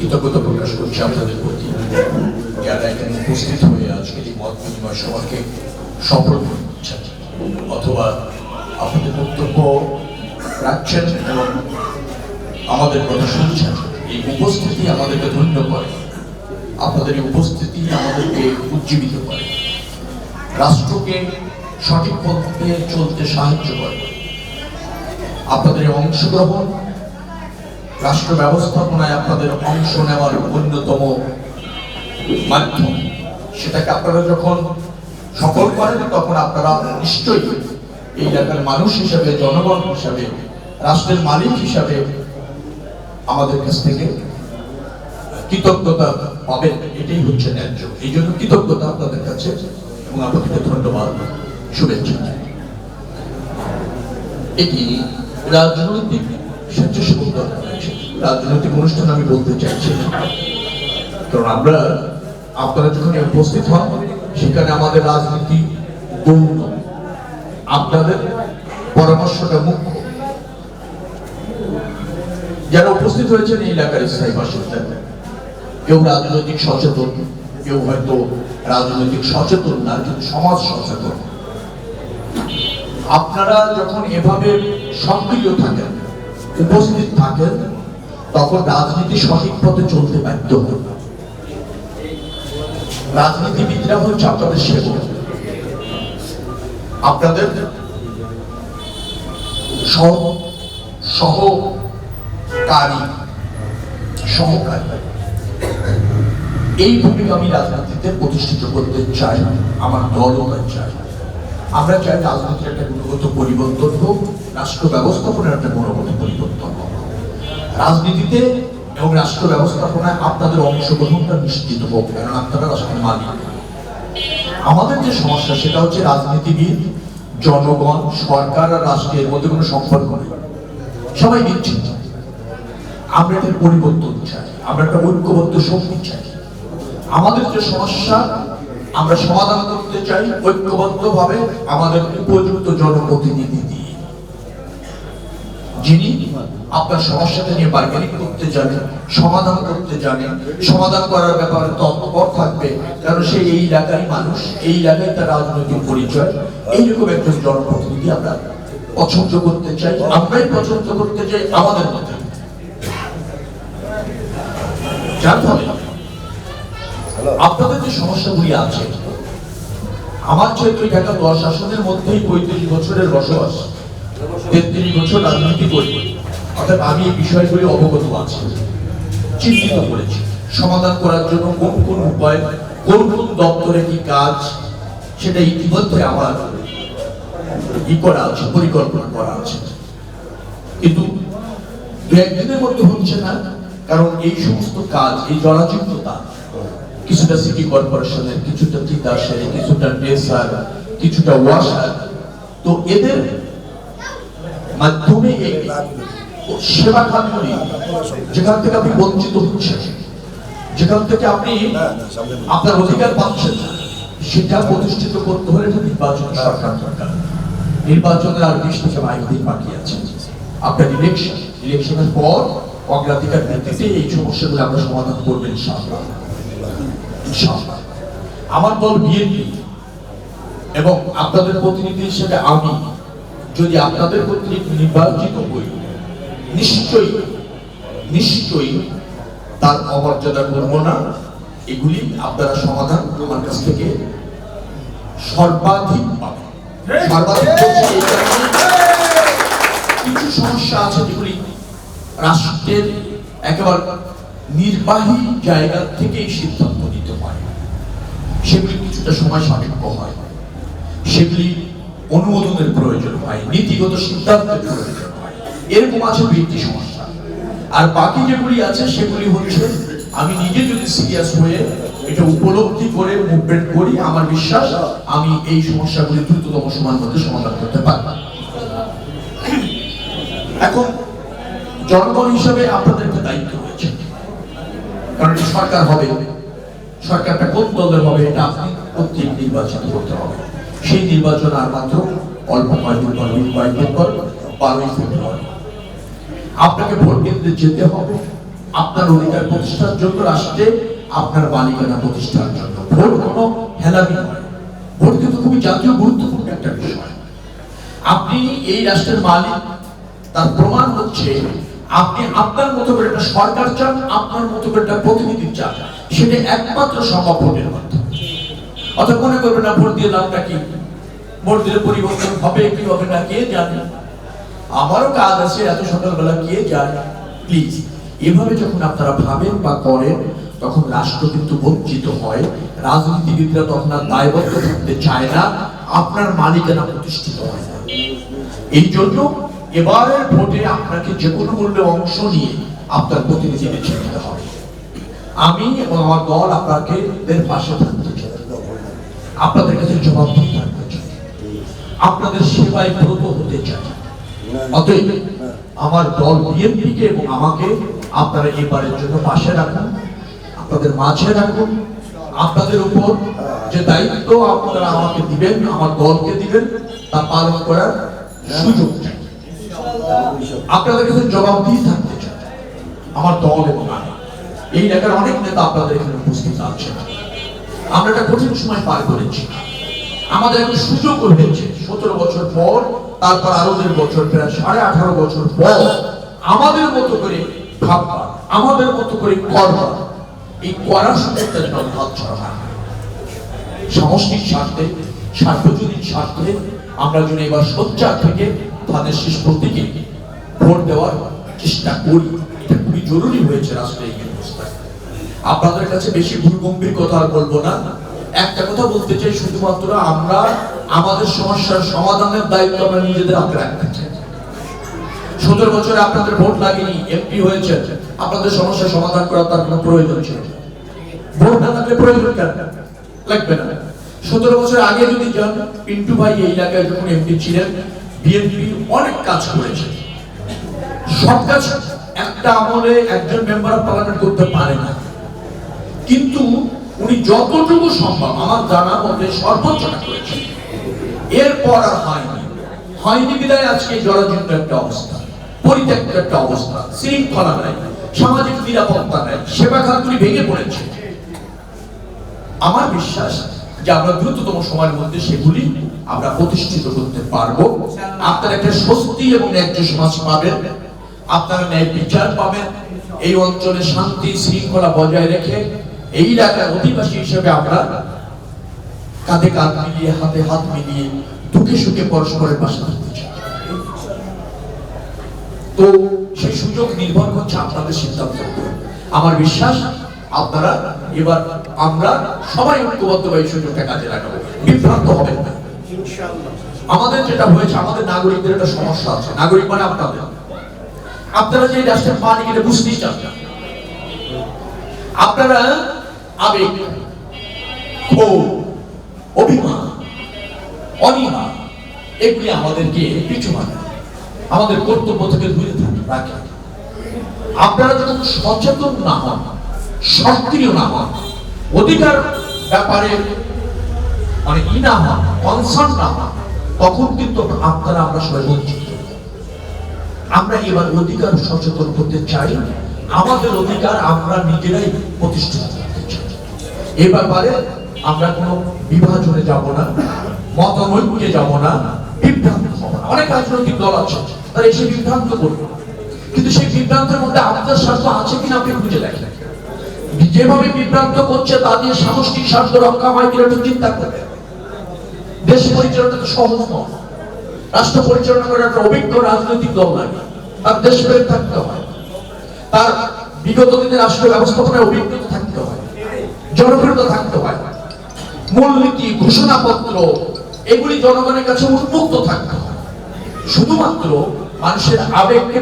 কৃতজ্ঞতা প্রকাশ করছি আপনাদের প্রতি। যারা এখানে উপস্থিত হয়ে আজকের এই মত বিনিময় সভাকে সফল করছেন অথবা আপনাদের বক্তব্য রাখছেন এবং আমাদের কথা শুনছেন, এই উপস্থিতি আমাদেরকে ধন্য করে। আপনাদের এই উপস্থিতি আমাদেরকে উজ্জীবিত করে। রাষ্ট্রকে সঠিক পথে চলতে সাহায্য করে। আপনাদের অংশগ্রহণ রাষ্ট্র ব্যবস্থাপনায় আপনাদের অংশ নেওয়ার অন্যতম মাধ্যম। সেটাকে আপনারা যখন সফল করেন, তখন আপনারা নিশ্চয়ই এই এলাকার মানুষ হিসাবে, জনগণ হিসাবে, রাষ্ট্রের মালিক হিসাবে আমাদের কাছ থেকে কৃতজ্ঞতা পাবেন। এটাই হচ্ছে ন্যায্য। এই জন্য কৃতজ্ঞতা আপনাদের কাছে এবং আপনাদেরকে ধন্যবাদ, শুভেচ্ছা। এটি রাজনৈতিক স্বেচ্ছাসেবক দল রয়েছে রাজনৈতিক অনুষ্ঠান আমি বলতে চাইছি। কারণ আমরা আপনারা যখন উপস্থিত হন, সেখানে আমাদের রাজনীতি গৌণ আপনাদের পরামর্শটা মুখ্য। যারা উপস্থিত হয়েছেন এই এলাকার স্থায়ী বাসিন্দা, কেউ রাজনৈতিক সচেতন, কেউ হয়তো রাজনৈতিক সচেতন না, কিন্তু সমাজ সচেতন। আপনারা যখন এভাবে সক্রিয় থাকেন, উপস্থিত থাকেন তখন রাজনীতি সঠিক পথে চলতে হয় রাজনীতিবিদরা হচ্ছে আপনাদের সেবক। আপনাদের সহ, সহকারী সহকারী। এই ভূমিকা আমি রাজনীতিতে প্রতিষ্ঠিত করতে চাই, আমার দলও চাই। আমরা চাই রাজনীতির একটা গুণগত পরিবর্তন হোক, রাষ্ট্র ব্যবস্থাপনার একটা গুণগত পরিবর্তন হোক। রাজনীতিতে এবং রাষ্ট্র ব্যবস্থাপনায় আপনাদের অংশগ্রহণটা নিশ্চিত হোক কারণ আপনারা রাষ্ট্রের মালিক। আমাদের যে সমস্যা, সেটা হচ্ছে রাজনীতিবিদ, জনগণ, সরকার আর রাষ্ট্রের মধ্যে কোনো সম্পর্ক নেই। সবাই বিচ্ছিন্ন আমরা এটার পরিবর্তন চাই, আমরা একটা ঐক্যবদ্ধ শক্তি চাই। আমাদের যে সমস্যা, আমরা সমাধান করতে চাই ঐক্যবদ্ধ ভাবে আমাদের উপযুক্ত জনপ্রতিনিধি দিয়ে। যিনি আপনার সমস্যাটা নিয়ে বার্গেনিং করতে জানেন সমাধান করতে জানেন সমাধান করার ব্যাপারে তৎপর থাকবে, কারণ সে এই এলাকারই মানুষ, এই এলাকায় তার রাজনৈতিক পরিচয়। এইরকম একজন জনপ্রতিনিধি আমরা পছন্দ করতে চাই, আমরাই পছন্দ করতে চাই, আমাদের মধ্যে যার ফলে আপনাদের যে সমস্যাগুলি আছে, আমার চৈত্র ঢাকা দশ আসনের মধ্যেই পঁয়ত্রিশ বছরের বসবাস, তেত্রিশ বছর রাজনীতি করি অর্থাৎ আমি এই বিষয়গুলি অবগত আছি। চিন্তিত করেছি সমাধান করার জন্য কোন কোন উপায়, কোন কোন দপ্তরে কি কাজ, সেটা ইতিমধ্যে আমার ই করা আছে, পরিকল্পনা করা আছে। কিন্তু দু একদিনের মধ্যে হচ্ছে না, কারণ এই সমস্ত কাজ, এই জরাজীর্ণতা কিছুটা সিটি কর্পোরেশনের, কিছুটা তিতাসের কিছুটা নেসার কিছুটা ওয়াসার তো এদের মাধ্যমে এই সেবা খাতগুলি যেখান থেকে আপনি বঞ্চিত হচ্ছেন যেখান থেকে আপনি আপনার অধিকার পাচ্ছেন সেটা প্রতিষ্ঠিত করতে হলে নির্বাচন সরকার দরকার। নির্বাচনের আর বিশ থেকে বাইশ দিন বাকি আছে। আপনার ইলেকশন ইলেকশনের পর অগ্রাধিকার ভিত্তিতে এই সমস্যাগুলো আমরা সমাধান করবেন ইনশাআল্লাহ। ইনশাআল্লাহ। আমার দল বিএনপি এবং আপনাদের প্রতিনিধি হিসেবে আমি যদি আপনাদের প্রতিনিধি নির্বাচিত হই নিশ্চয়ই নিশ্চয়ই তার অমর্যাদা করব না। এগুলি আপনারা সমাধান আমার কাছ থেকে সর্বাধিক পাবেন। সর্বাধিক কিছু সমস্যা আছে যেগুলি রাষ্ট্রের একেবারে নির্বাহী জায়গা থেকেই সিদ্ধান্ত নিতে হয়। সেগুলি কিছুটা সময় সাপেক্ষ হয়। সেগুলি অনুমোদনের প্রয়োজন হয় নীতিগত সিদ্ধান্তের প্রয়োজন হয়। এরকম আছে বৃত্তি সমস্যা। আর বাকি যেগুলি আছে, সেগুলি হচ্ছে আমি নিজে যদি সিরিয়াস হয়ে এটা উপলব্ধি করে মুভমেন্ট করি, আমার বিশ্বাস আমি এই সমস্যাগুলি দ্রুততম সময়ের মধ্যে সমাধান করতে পারব। এখন, জনগণ হিসেবে আপনাদের একটা দায়িত্ব রয়েছে। কারণ সরকার হবে। সরকারটা কোন দলের হবে, এটা আপনি প্রত্যেক নির্বাচন করতে হবে। সেই নির্বাচন আর মাত্র অল্প কয়েকদিন পর কয়েকদিন পর, বারোই ফেব্রুয়ারি। আপনাকে ভোট কেন্দ্রে যেতে হবে। আপনার অধিকার প্রতিষ্ঠার জন্য রাষ্ট্রে আপনার মালিকানা প্রতিষ্ঠার জন্য ভোট কোনো হেলামি নয় ভোট কিন্তু খুবই জাতীয় গুরুত্বপূর্ণ একটা বিষয়। আপনি এই রাষ্ট্রের মালিক, তার প্রমাণ হচ্ছে আপনি আপনার মতো করে একটা সরকার চান, আপনার মতো করে একটা প্রতিনিধি চান, সেটা একমাত্র সম্ভব ভোটের মাধ্যমে। অর্থাৎ মনে করবেন না, ভোট দিয়ে লাভটা কি? ভোট দিলে পরিবর্তন হবে, কি হবে না, কে জানে? আমারও কাজ আছে, এত সকালবেলা কে জানে প্লিজ এভাবে যখন আপনারা ভাবেন বা করেন, তখন রাষ্ট্র কিন্তু বঞ্চিত হয়। রাজনীতিবিদরা তখন আর দায়বদ্ধ থাকতে চায় না। আপনার মালিকানা প্রতিষ্ঠিত হয় না। এই জন্য এবারের ভোটে আপনাকে যে কোনো মূল্যে অংশ নিয়ে আপনার প্রতিনিধি বেছে নিতে হবে। আমি এবং আমার দল আপনাকে এর পাশে থাকতে চাই। আপনাদের কাছে জবাবদিহি থাকতে চাই। আপনাদের সেবায় ব্রত হতে চাই। অতএব আমার দল বিএনপিকে এবং আমাকে আপনারা এবারের জন্য পাশে রাখুন, আপনাদের মাঝে রাখুন, আপনাদের উপর যে দায়িত্ব আপনারা আমাকে দিবেন, আমার দলকে দিবেন, তা পালন করার সুযোগ আপনাদের কাছে জবাবদিহি থাকতে চাই, আমার দল এবং আমি। এই এলাকার অনেক নেতা আপনাদের এখানে উপস্থিত আছেন আমরা একটা কঠিন সময় পার করেছি। আমাদের একটা সুযোগ হয়েছে। সতেরো বছর পর তারপর আরও দেড় বছর প্রায় সাড়ে আঠারো বছর পর আমাদের মতো করে ভাববা, আমাদের মতো করে করবা, এই করার যেন স্বার্থে, সার্বজনীন স্বার্থে আমরা যেন এবার সোচ্চার থেকে ধানের শেষ প্রতীকে ভোট দেওয়ার চেষ্টা করি। এটা খুবই জরুরি হয়েছে রাষ্ট্রের এই অবস্থায়। আপনাদের কাছে বেশি ভুল গম্ভীর কথা আর বলব না। একটা কথা বলতে চাই, শুধুমাত্র আমরা আমাদের সমস্যার সমাধানের দায়িত্ব আমরা নিজেদের হাতে রাখতে চাই। সতেরো বছরে আপনাদের ভোট লাগেনি, এমপি হয়েছে আপনাদের সমস্যার সমাধান করার তার কোনো প্রয়োজন ছিল ভোট না থাকলে প্রয়োজন কেন? লাগবে না। সতেরো বছর আগে যদি যান, পিন্টু ভাই এই এলাকায় যখন এমপি ছিলেন, বিএনপি অনেক কাজ করেছে। সব কাজ একটা আমলে একজন মেম্বার অফ পার্লামেন্ট করতে পারে না। কিন্তু উনি যতটুকু সম্ভব আমার জানা মতে সর্বোচ্চটা করেছেন। এরপর আর হয়নি। হয়নি বিদায় আজকে জরাজীর্ণ একটা অবস্থা, পরিত্যক্ত একটা অবস্থা, শৃঙ্খলা নাই, সামাজিক নিরাপত্তা নাই, সেবা খাতগুলি ভেঙে পড়েছে। আমার বিশ্বাস যে আমরা দ্রুততম সময়ের মধ্যে সেগুলি আমরা প্রতিষ্ঠিত করতে পারব। আপনারা একটা স্বস্তি এবং ন্যায্য সমাজ পাবেন। আপনারা ন্যায় বিচার পাবেন। এই অঞ্চলে শান্তি, শৃঙ্খলা বজায় রেখে এই এলাকার অধিবাসী হিসেবে আমরা কাঁধে কাঁধ মিলিয়ে হাতে হাত মিলিয়ে দুঃখে সুখে পরস্পরের পাশে থাকতে চাই। তো সেই সুযোগ নির্ভর করছে আপনাদের সিদ্ধান্ত। আমার বিশ্বাস আপনারা এবার আমরা সবাই ঐক্যবদ্ধ এই সুযোগটা কাজে লাগাবো। বিভ্রান্ত হবেন না। আমাদের যেটা হয়েছে আমাদের নাগরিকদের একটা সমস্যা আছে। নাগরিক মানে আপনাদের। আপনারা যে রাষ্ট্রের পানি এটা বুঝতেই চান না। আপনারা আবেগ, ক্ষোভ, অভিমান অনিমা এগুলি আমাদেরকে পিছু মানে আমাদের কর্তব্য থেকে দূরে রাখে। আপনারা যখন সচেতন না হন সক্রিয় না হন, অধিকার ব্যাপারে মানে ই না হন কনসার্ন না হন, তখন কিন্তু আপনারা আমরা সবাই বঞ্চিত। আমরা এবার অধিকার সচেতন করতে চাই, আমাদের অধিকার আমরা নিজেরাই প্রতিষ্ঠিত এ ব্যাপারে আমরা কোনো বিভাজনে যাব না, মতানৈক্যে যাব না, বিভ্রান্ত হব না। অনেক রাজনৈতিক দল আছে, তারা এসে বিভ্রান্ত করবে। কিন্তু সেই বিভ্রান্তের মধ্যে আপনার স্বার্থ আছে কিনা আপনি খুঁজে দেখেন। যেভাবে বিভ্রান্ত করছে, তা দিয়ে সামষ্টিক স্বার্থ রক্ষা হয় কিনা একটু চিন্তা করবেন। দেশ পরিচালনা তো সহজ নয়। রাষ্ট্র পরিচালনা করার একটা অভিজ্ঞ রাজনৈতিক দল লাগে। তার দেশপ্রেম থাকতে হয়। তার বিগত দিনে রাষ্ট্র ব্যবস্থাপনায় অভিজ্ঞতা থাকতে হয়। জনপ্রিয়তা থাকতে হয়। মূলনীতি ঘোষণাপত্র, এগুলি জনগণের কাছে উন্মুক্ত থাকতে হয়। শুধুমাত্র মানুষের আবেগকে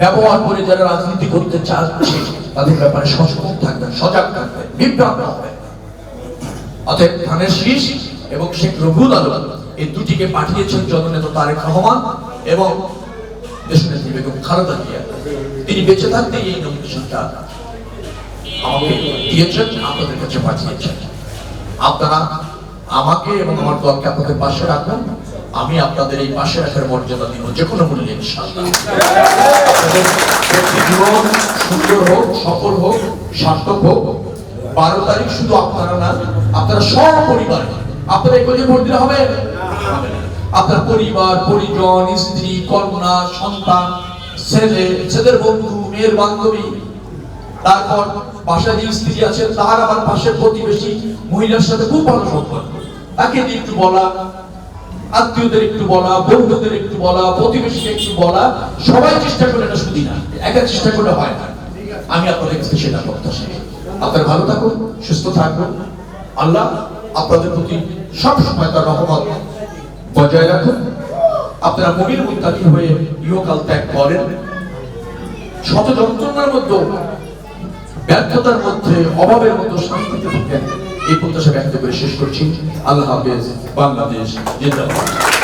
ব্যবহার করে যারা রাজনীতি করতে চাচ্ছে তাদের ব্যাপারে সচেতন থাকবেন, সজাগ থাকবেন, বিভ্রান্ত হবেন। অতএব ধানের শীষ এবং শেখ রঘুল আলম এই দুটিকে পাঠিয়েছেন জননেতা তারেক রহমান এবং দেশনেত্রী বেগম খালেদা জিয়া। তিনি বেঁচে থাকতে এই নমিনেশনটা আমাকে দিয়েছেন, আপনাদের কাছে আপনারা আমাকে এবং আমার দলকে আপনাদের পাশে রাখবেন আমি আপনাদের এই পাশে রাখার মর্যাদা দিব, যে কোনো মূল্যে জীবন সুন্দর হোক, সফল হোক, সার্থক হোক, বারো তারিখ শুধু আপনারা না, আপনারা সব পরিবার। আপনারা এই ভোট হবে? হবে আপনার পরিবার, পরিজন, স্ত্রী, কন্যা, সন্তান, ছেলে, ছেলের বন্ধু, মেয়ের বান্ধবী তারপর বাসায় যে স্ত্রী আছে তার আবার পাশের প্রতিবেশী মহিলার সাথে খুব ভালো সম্পর্ক। তাকে একটু বলা, আত্মীয়দের একটু বলা, বন্ধুদের একটু বলা, প্রতিবেশীকে একটু বলা, সবাই চেষ্টা করে এটা শুধু না, একা চেষ্টা করলে হয় না। আমি আপনাদের কাছে সেটা প্রত্যাশা আপনারা ভালো থাকুন, সুস্থ থাকুন। আল্লাহ আপনাদের প্রতি সব সময় তার রহমত বজায় রাখুন। আপনারা মুমির মুত্তাকি হয়ে ইহকাল ত্যাগ করেন। শত যন্ত্রণার মধ্যে ব্যর্থতার মধ্যে, অভাবের মতো শান্তিতে থাকেন। এই প্রত্যাশা ব্যক্ত করে শেষ করছি। আল্লাহ হাফেজ, বাংলাদেশ জিন্দাবাদ